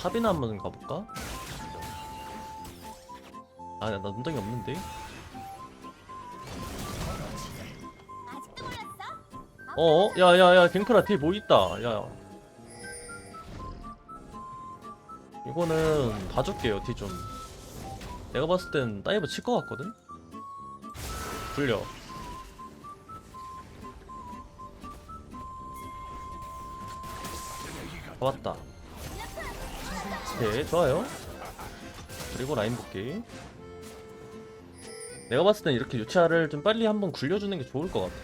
탑이나 한번 가볼까? 아나 나 눈덩이 없는데 아직도 몰랐어? 어? 야야야 갱크라 뒤에 뭐 있다 야 이거는 봐줄게요 뒤좀 내가 봤을 땐 다이브 칠 것 같거든? 굴려 잡았다 오케이 좋아요 그리고 라인 복귀 내가 봤을 땐 이렇게 유차를 좀 빨리 한번 굴려주는 게 좋을 것 같아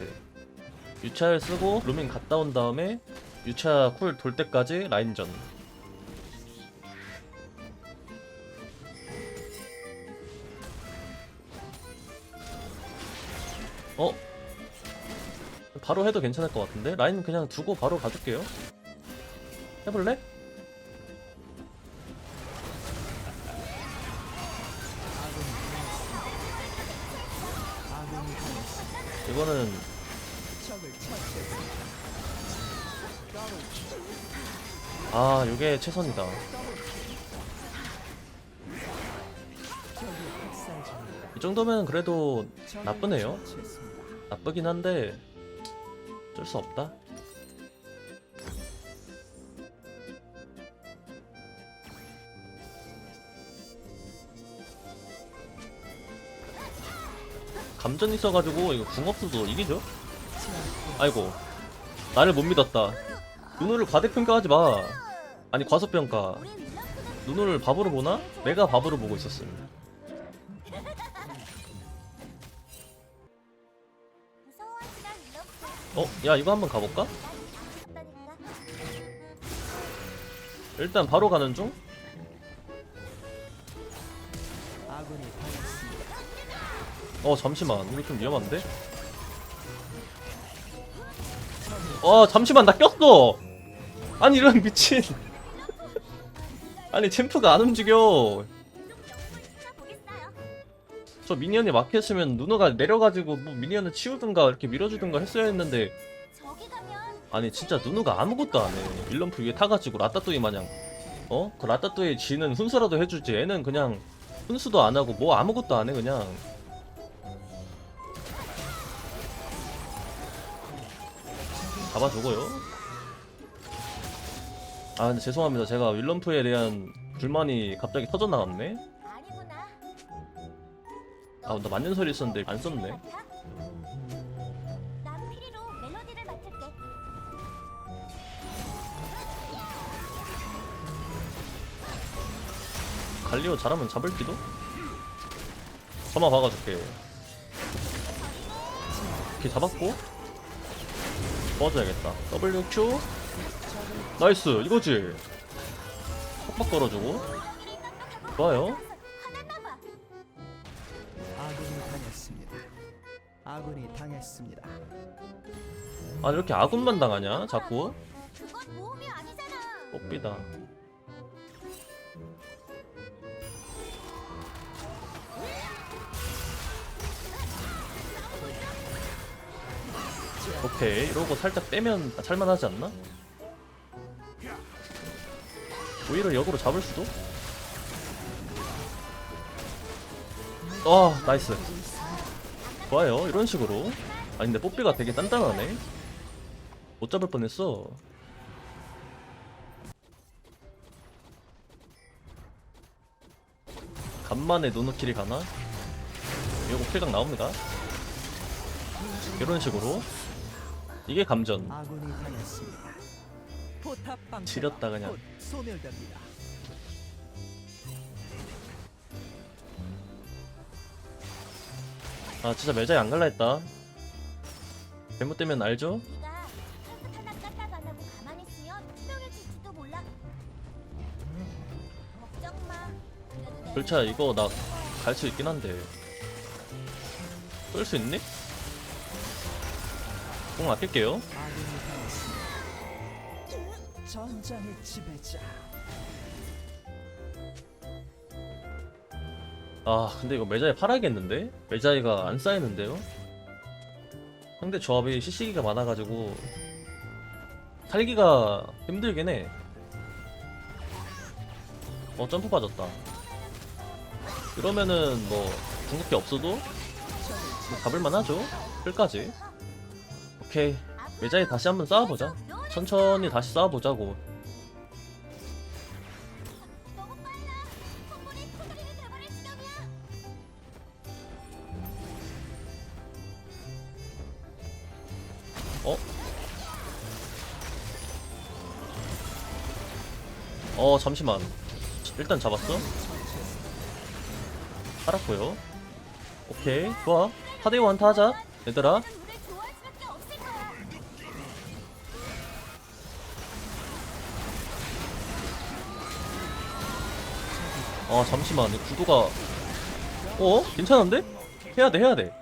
유차를 쓰고 루밍 갔다 온 다음에 유차 쿨 돌 때까지 라인전 어? 바로 해도 괜찮을 것 같은데? 라인 그냥 두고 바로 가줄게요 해볼래? 이거는 아 요게 최선이다. 이 정도면 그래도 나쁘네요. 나쁘긴 한데 어쩔 수 없다 감전 있어가지고 이거 궁 없어도 이기죠? 아이고 나를 못 믿었다 누누를 과대평가하지 마 아니 과소평가 누누를 바보로 보나? 내가 바보로 보고 있었습니다. 어? 야 이거 한번 가볼까? 일단 바로 가는 중? 어 잠시만. 이거 좀 위험한데? 어 잠시만. 나 꼈어. 아니 이런 미친. 아니 챔프가 안 움직여. 저 미니언이 막혔으면 누누가 내려가지고 뭐 미니언을 치우든가 이렇게 밀어주든가 했어야 했는데. 아니 진짜 누누가 아무것도 안해. 밀럼프 위에 타가지고 라따뚜이 마냥. 어? 그 라따뚜이 지는 훈수라도 해주지. 애는 그냥 훈수도 안하고 뭐 아무것도 안해 그냥 잡아주고요 아 근데 죄송합니다 제가 윌럼프에 대한 불만이 갑자기 터져 나왔네 아니구나. 아나 맞는 소리 있었는데 안 썼네. 갈리오 잘하면 잡을기도? 점화 박아줄게 이렇게 잡았고 도와줘야겠다 WQ 나이스 이거지 팍팍 걸어주고 좋아요. 아군이 당했습니다. 아군이 당했습니다. 아 이렇게 아군만 당하냐 자꾸. 뽀삐다 오케이. 이러고 살짝 빼면 살만하지 않나? 오히려 역으로 잡을 수도? 아 나이스. 좋아요. 이런 식으로. 아니 근데 뽀삐가 되게 단단하네. 못 잡을 뻔했어. 간만에 노노킬이 가나? 이거 킬각 나옵니다. 이런 식으로 이게 감전 아군이 당했습니다. 포탑 방패가 지렸다, 그냥. 곧 소멸됩니다. 아 진짜 매장에 안 갈라 했다 잘못되면 알죠? 네가 한끗 하나 까딱 안 하고 가만히 있으면 투명해질지도 몰라. 걱정 마. 그래도 내 글차 이거 나 갈 수 있긴 한데 끌 수 있니? 공 아낄게요. 전장의 지배자. 아 근데 이거 매자에 팔아야겠는데? 매자이가 안 쌓이는데요? 상대 조합이 CC기가 많아가지고 살기가 힘들긴 해 어 점프 빠졌다 이러면은 뭐 궁극기 없어도 뭐 잡을만 하죠 끝까지 오케이. 외자에 다시 한번 싸워보자. 천천히 다시 싸워보자고. 어? 어 잠시만. 일단 잡았어. 살았고요. 오케이 좋아. 4대5 한타 하자 얘들아 아 잠시만. 이 구도가 어? 괜찮은데? 해야돼 해야돼.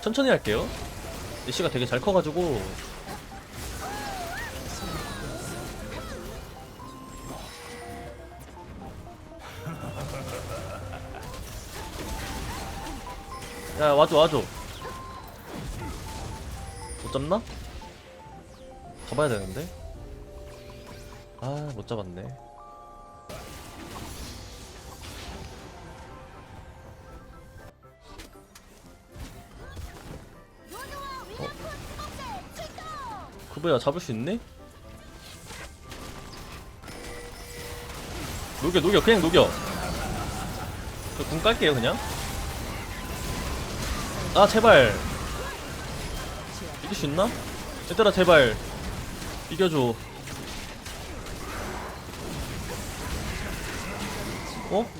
천천히 할게요. 애쉬가 되게 잘 커가지고. 야 와줘 와줘. 못 잡나? 잡아야 되는데? 아 못 잡았네 그거야 잡을 수 있네? 녹여 녹여 그냥 녹여 저궁 깔게요 그냥 아 제발 이길 수 있나? 얘들아 제발 이겨줘 어?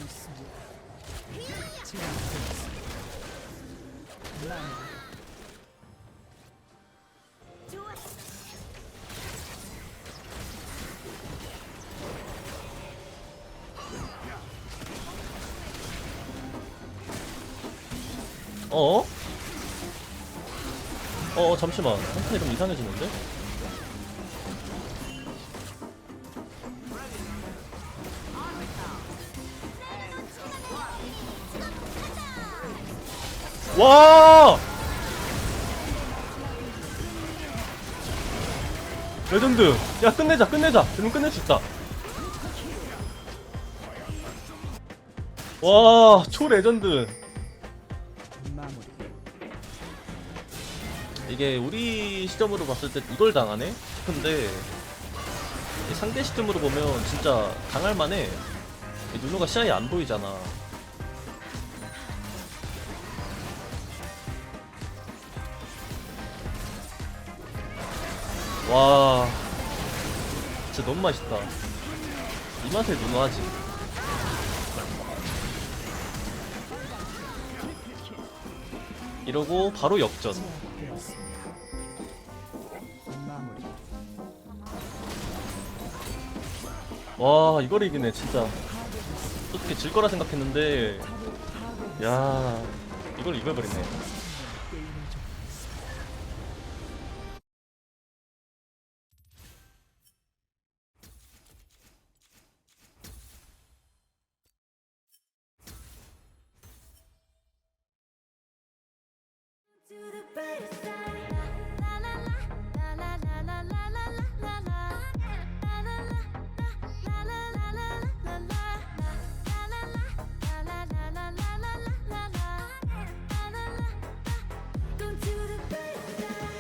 어? 어 잠시만 한판이 좀 이상해지는데? 와! 레전드! 야 끝내자 끝내자! 이러면 끝낼 수 있다 와 초레전드 이게 우리 시점으로 봤을 때 이걸 당하네? 이 상대 시점으로 보면 진짜 당할 만해. 이 누누가 시야에 안 보이잖아. 와. 진짜 너무 맛있다. 이 맛에 누누 하지. 이러고 바로 역전 와 이걸 이기네 진짜 솔직히 질 거라 생각했는데 야 이걸 이겨버리네 To the brighter side.